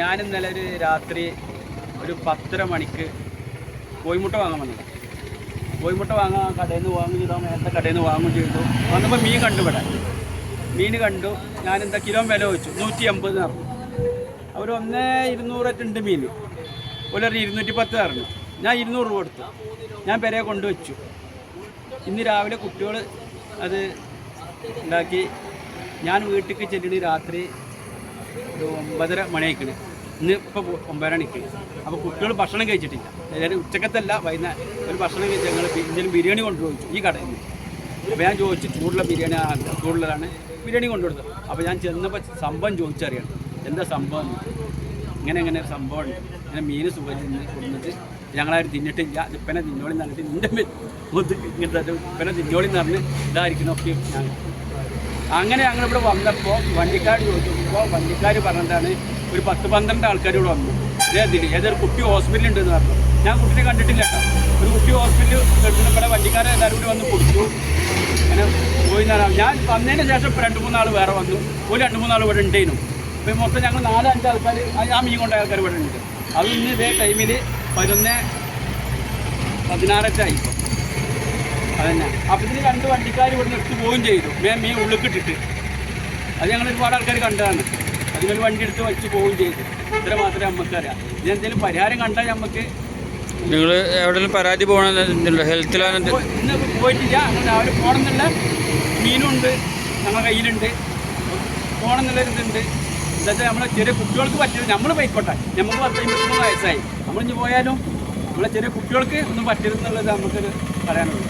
ഞാൻ ഇന്നലെ ഒരു രാത്രി ഒരു പത്തര മണിക്ക് കോഴിമുട്ട വാങ്ങാൻ വന്നത്. കോഴിമുട്ട വാങ്ങാൻ കടയിൽ നിന്ന് വാങ്ങും ചെയ്താൽ നേരത്തെ കടയിൽ നിന്ന് വാങ്ങും ചെയ്തു. വന്നപ്പോൾ മീൻ കണ്ടു ഇവിടെ. മീൻ കണ്ടു. ഞാൻ എന്താ കിലോ വില വെച്ചു നൂറ്റി അമ്പത് പറഞ്ഞു. അവർ ഒന്നേ ഇരുന്നൂറൊക്കെ ഉണ്ട് മീൻ. ഒരു ഇരുന്നൂറ്റി പത്ത് പറഞ്ഞു. ഞാൻ ഇരുന്നൂറ് രൂപ കൊടുത്തു. ഞാൻ പെരയെ കൊണ്ടുവച്ചു. ഇന്ന് രാവിലെ കുട്ടികൾ അത് ഉണ്ടാക്കി. ഞാൻ വീട്ടിലേക്ക് ചെല്ലണി രാത്രി ഒരു ഒമ്പതര മണിയായിക്കണ്. ഇന്ന് ഇപ്പോൾ ഒമ്പതര മണിക്ക്. അപ്പോൾ കുട്ടികൾ ഭക്ഷണം കഴിച്ചിട്ടില്ല. അതായത് ഉച്ചക്കത്തല്ല വൈകുന്നേരം ഒരു ഭക്ഷണം കഴിച്ച് ഞങ്ങൾ എന്തെങ്കിലും ബിരിയാണി കൊണ്ടുപോയി. ഈ കടയിൽ നിന്ന്. അപ്പോൾ ഞാൻ ചോദിച്ചു ചൂടുള്ള ബിരിയാണി ചൂടുള്ളതാണ് ബിരിയാണി കൊണ്ടുകൊടുത്തു അപ്പോൾ ഞാൻ ചെന്നപ്പോൾ സംഭവം ചോദിച്ചറിയണം എന്താ സംഭവം? ഇങ്ങനെ ഇങ്ങനെ സംഭവം ഉണ്ട് ഇങ്ങനെ മീൻ സുഖം കൊടുത്തിട്ട് ഞങ്ങളാരും തിന്നിട്ടില്ല. ഇപ്പനെ തിന്നോളി എന്ന് പറഞ്ഞിട്ട് നിന്റെ ഇങ്ങനത്തെ ഇപ്പനെ തിന്നോളി എന്ന് പറഞ്ഞ് ഇതായിരിക്കണമൊക്കെ ഞങ്ങൾ അങ്ങനെ ഞങ്ങളിവിടെ വന്നപ്പോൾ വണ്ടിക്കാർ ചോദിച്ചപ്പോൾ വണ്ടിക്കാർ പറഞ്ഞിട്ടാണ് ഒരു പത്ത് പന്ത്രണ്ട് ആൾക്കാർ ഇവിടെ വന്നു. ഇതേതിൽ ഏതൊരു കുട്ടി ഹോസ്പിറ്റലിൽ ഉണ്ടെന്ന് പറഞ്ഞു. ഞാൻ കുട്ടിനെ കണ്ടിട്ടില്ല കേട്ടോ. ഒരു കുട്ടി ഹോസ്പിറ്റലിൽ കിടന്നപ്പോൾ വണ്ടിക്കാരെ എല്ലാവരും കൂടി വന്ന് കൊടുത്തു അങ്ങനെ പോയി ഞാൻ ഞാൻ വന്നതിന് ശേഷം രണ്ട് മൂന്നാൾ വേറെ വന്നു. ഒരു രണ്ട് മൂന്നാൾ ഇവിടെ ഉണ്ടേനും. അപ്പോൾ മൊത്തം ഞങ്ങൾ നാല് അഞ്ച് ആൾക്കാർ ആ മീൻ കൊണ്ട ആൾക്കാർ ഇവിടെ ഉണ്ട്. അത് ഇന്ന് ഇതേ ടൈമിൽ പതിനൊന്ന് പതിനാറൊക്കെ ആയി. അതന്നെ. അപ്പം ഇതിന് രണ്ട് വണ്ടിക്കാർ ഇവിടെ നിർത്തി പോവുകയും ചെയ്തു. മേ മീൻ ഉള്ളിക്കിട്ടിട്ട് അത് ഞങ്ങൾ ഒരുപാട് ആൾക്കാർ കണ്ടതാണ്. അതിനൊരു വണ്ടി എടുത്ത് വെച്ച് പോവുകയും ചെയ്തു. ഇത്ര മാത്രമേ നമുക്കറിയാം ഇതിനെന്തെങ്കിലും പരിഹാരം കണ്ടാൽ നമുക്ക് നിങ്ങൾ എവിടെയെങ്കിലും പരാതി പോകണമെന്നുണ്ടല്ലോ ഹെൽത്തിലാണ് ഇന്ന് പോയിട്ടില്ല. അങ്ങനെ രാവിലെ പോകണമെന്നുള്ള മീനുണ്ട് നമ്മുടെ കയ്യിലുണ്ട്. പോകണമെന്നുള്ള ഇതുണ്ട്. എന്താ വെച്ചാൽ നമ്മളെ ചെറിയ കുട്ടികൾക്ക് പറ്റില്ല. നമ്മൾ പോയിക്കോട്ടെ. നമുക്ക് പത്ത് വയസ്സായി. നമ്മളിഞ്ഞ് പോയാലും നമ്മളെ ചെറിയ കുട്ടികൾക്ക് ഒന്നും പറ്റരുതെന്നുള്ളത് നമുക്കൊരു പറയാനുള്ളൂ.